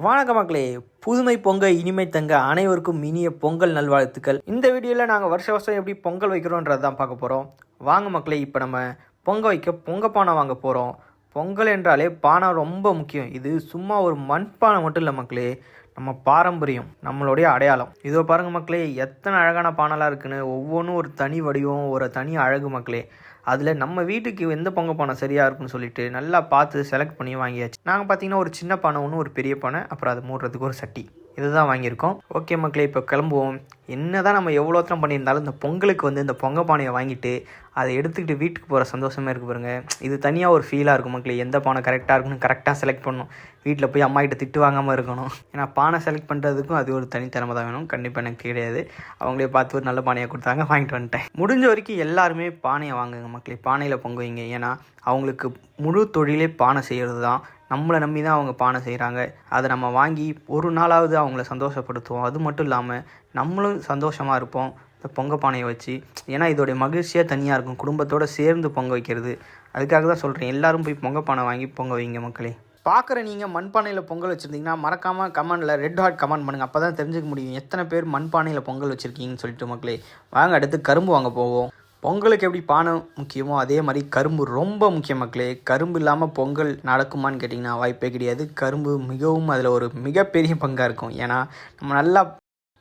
வணக்க மக்களே. புதுமை பொங்க இனிமை தங்க அனைவருக்கும் இனிய பொங்கல் நல்வாழ்த்துக்கள். இந்த வீடியோவில் நாங்கள் வருஷ வருஷம் எப்படி பொங்கல் வைக்கிறோன்றது தான் பார்க்க போகிறோம் வாங்க மக்களே இப்போ நம்ம பொங்க வைக்க பொங்க பானை வாங்க போகிறோம் பொங்கல் என்றாலே பானை ரொம்ப முக்கியம். இது சும்மா ஒரு மண்பானை மட்டும் இல்லை மக்களே. நம்ம பாரம்பரியம் நம்மளுடைய அடையாளம். இதோ பாருங்கள் மக்களே எத்தனை அழகான பானைலாம் இருக்குன்னு. ஒவ்வொன்றும் ஒரு தனி வடிவம் ஒரு தனி அழகு மக்களே. அதில் நம்ம வீட்டுக்கு எந்த பொங்க பானை சரியாக இருக்குன்னு சொல்லிட்டு நல்லா பார்த்து செலக்ட் பண்ணி வாங்கியாச்சு. நாங்கள் பார்த்தீங்கன்னா ஒரு சின்ன பானை ஒன்று ஒரு பெரிய பானை அப்புறம் அதை மூடுறதுக்கு ஒரு சட்டி. இதுதான் வாங்கியிருக்கோம். ஓகே மக்களே இப்போ கிளம்புவோம். என்ன தான் நம்ம எவ்வளோ தரம் பண்ணியிருந்தாலும் இந்த பொங்கலுக்கு வந்து இந்த பொங்க பானையை வாங்கிட்டு அதை எடுத்துக்கிட்டு வீட்டுக்கு போகிற சந்தோஷமே இருக்குது பாருங்க. இது தனியாக ஒரு ஃபீலாக இருக்கும் மக்களே. எந்த பானை கரெக்டாக இருக்குன்னு கரெக்டாக செலக்ட் பண்ணணும். வீட்டில் போய் அம்மாக்கிட்ட திட்டு வாங்காமல் இருக்கணும். ஏன்னா பானை செலக்ட் பண்ணுறதுக்கும் அது ஒரு தனித்திறமை தான் வேணும். கண்டிப்பாக எனக்கு கிடையாது. அவங்களே பார்த்து ஒரு நல்ல பானையை கொடுத்தாங்க வாங்கிட்டு வந்துட்டேன். முடிஞ்ச வரைக்கும் எல்லாருமே பானையை வாங்குங்க மக்களே. பானையில் பொங்க வைங்க. ஏன்னா அவங்களுக்கு முழு தொழிலே பானை செய்கிறது தான் நம்மளை நம்பி தான் அவங்க பானை செய்கிறாங்க அதை நம்ம வாங்கி ஒரு நாளாவது அவங்கள சந்தோஷப்படுத்துவோம். அது மட்டும் இல்லாமல் நம்மளும் சந்தோஷமாக இருப்போம். இந்த பொங்க பானையை வச்சு. ஏன்னா இதோடைய மகிழ்ச்சியாக தனியாக இருக்கும். குடும்பத்தோடு சேர்ந்து பொங்க வைக்கிறது. அதுக்காக தான் சொல்கிறேன் எல்லாரும் போய் பொங்க பானை வாங்கி பொங்க வைங்க மக்களே. பார்க்குற நீங்கள் மண்பானையில் பொங்கல் வச்சுருந்தீங்கன்னா மறக்காமல் கமெண்டில் ரெட் ஹார்ட் கமெண்ட் பண்ணுங்கள் அப்போ தான் தெரிஞ்சுக்க முடியும். எத்தனை பேர் மண்பானையில் பொங்கல் வச்சுருக்கீங்கன்னு சொல்லிட்டு மக்களே. வாங்க அடுத்து கரும்பு வாங்க போவோம். பொங்கலுக்கு எப்படி பானை முக்கியமோ அதே மாதிரி கரும்பு ரொம்ப முக்கிய மக்களே. கரும்பு இல்லாமல் பொங்கல் நடக்குமான்னு கேட்டிங்கன்னா வாய்ப்பே கிடையாது. கரும்பு மிகவும் அதில் ஒரு மிகப்பெரிய பங்காக இருக்கும். ஏன்னா நம்ம நல்லா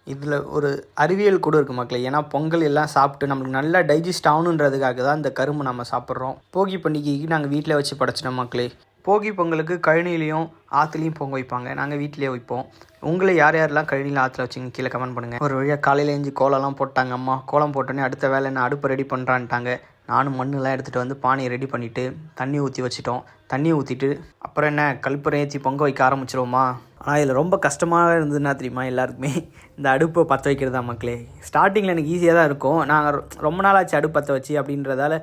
இதில் ஒரு அறிவியல் கூட இருக்குது மக்களே. ஏன்னா பொங்கல் எல்லாம் சாப்பிட்டு நம்மளுக்கு நல்லா டைஜஸ்ட் ஆகணுன்றதுக்காக தான் இந்த கரும்பு நம்ம சாப்பிட்றோம். போகி பண்டிகைக்கு நாங்கள் வீட்டில் வச்சு படைச்சிட்டோம் மக்களே. போகி பொங்கலுக்கு கழனிலையும் ஆற்றுலையும் பொங்க வைப்பாங்க. நாங்கள் வீட்டிலேயே வைப்போம். உங்களை யார் யாரெல்லாம் கழனியில் ஆற்றுல வச்சுங்க கீழே கமெண்ட் பண்ணுங்கள் ஒரு வழியாக காலையில் எழுந்து கோலம்லாம் போட்டாங்க அம்மா. கோலம் போட்டோன்னே அடுத்த வேலை என்ன? அடுப்பு ரெடி பண்ணுறான்ட்டாங்க நானும் மண்ணெலாம் எடுத்துகிட்டு வந்து பானையை ரெடி பண்ணிவிட்டு தண்ணி ஊற்றி வச்சிட்டோம். தண்ணி ஊற்றிட்டு அப்புறம் என்ன கல்புரை ஏற்றி பொங்க வைக்க ஆரம்பிச்சிருவோமா? ஆனால் இதில் ரொம்ப கஷ்டமாக இருந்ததுன்னா தெரியுமா எல்லாருக்குமே? இந்த அடுப்பை பற்ற வைக்கிறது தான் மக்களே ஸ்டார்டிங்கில் எனக்கு ஈஸியாக தான் இருக்கும். நாங்கள் ரொம்ப நாள் ஆச்சு அடுப்பு பற்ற வச்சு அப்படின்றதால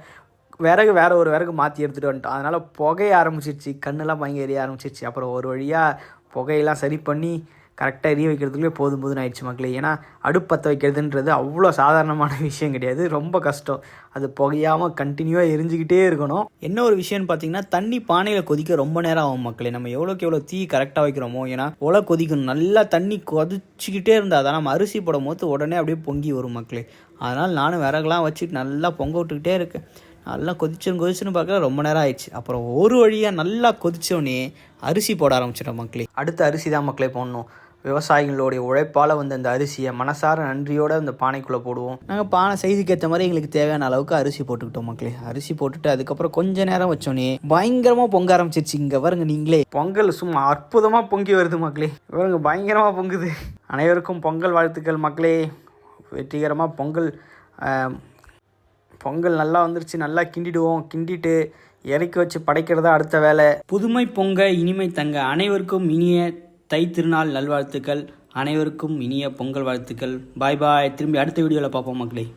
விறகு வேற ஒரு விறகு மாற்றி எடுத்துகிட்டு வந்துட்டோம். அதனால் புகைய ஆரம்பிச்சிருச்சு. கண்ணெல்லாம் பயங்கர எரிய ஆரம்பிச்சிருச்சு. அப்புறம் ஒரு வழியாக புகையெல்லாம் சரி பண்ணி கரெக்டாக எரிய வைக்கிறதுக்குள்ளே போதும் போதும் ஆயிடுச்சு மக்களே. ஏன்னா அடுப்பற்ற வைக்கிறதுன்றது அவ்வளோ சாதாரணமான விஷயம் கிடையாது. ரொம்ப கஷ்டம். அது புகையாமல் கண்டினியூவாக எரிஞ்சுக்கிட்டே இருக்கணும். என்ன ஒரு விஷயம்னு பார்த்தீங்கன்னா தண்ணி பானையில் கொதிக்க ரொம்ப நேரம் ஆகும் மக்களே. நம்ம எவ்வளோக்கு எவ்வளோ தீ கரெக்டாக வைக்கிறோமோ ஏன்னா உலை கொதிக்கணும். நல்லா தண்ணி கொதிச்சுக்கிட்டே இருந்தால் தான் நம்ம அரிசி போடும் போது உடனே அப்படியே பொங்கி வரும் மக்களே. அதனால் நானும் விறகுலாம் வச்சுட்டு நல்லா பொங்க விட்டுக்கிட்டே இருக்கேன். நல்லா கொதிச்சுன்னு கொதிச்சுன்னு பார்க்க ரொம்ப நேரம் ஆயிடுச்சு. அப்புறம் ஒரு வழியாக நல்லா கொதிச்சோடனே அரிசி போட ஆரம்பிச்சிட்டோம் மக்களே. அடுத்த அரிசி தான் மக்களே போடணும். விவசாயிகளுடைய உழைப்பால் வந்து அந்த அரிசியை மனசார நன்றியோடு அந்த பானைக்குள்ளே போடுவோம். நாங்கள் பானை செய்திக்கு ஏற்ற மாதிரி எங்களுக்கு தேவையான அளவுக்கு அரிசி போட்டுக்கிட்டோம் மக்களே. அரிசி போட்டுட்டு அதுக்கப்புறம் கொஞ்ச நேரம் வச்சோன்னே பயங்கரமாக பொங்க ஆரம்பிச்சிருச்சு. இங்கே வருங்க நீங்களே. பொங்கல் சும்மா அற்புதமாக பொங்கி வருது மக்களே. இவருங்க பயங்கரமாக பொங்குது. அனைவருக்கும் பொங்கல் வாழ்த்துக்கள் மக்களே. வெற்றிகரமாக பொங்கல் பொங்கல் நல்லா வந்துருச்சு. நல்லா கிண்டிடுவோம். கிண்டிட்டு இறக்கி வச்சு படைக்கிறதா அடுத்த வேலை. புதுமை பொங்க இனிமை தங்க அனைவருக்கும் இனிய தை திருநாள் நல்வாழ்த்துக்கள். அனைவருக்கும் இனிய பொங்கல் வாழ்த்துக்கள். பாய் பாய். திரும்பி அடுத்த வீடியோவில் பார்ப்போம் மக்களே.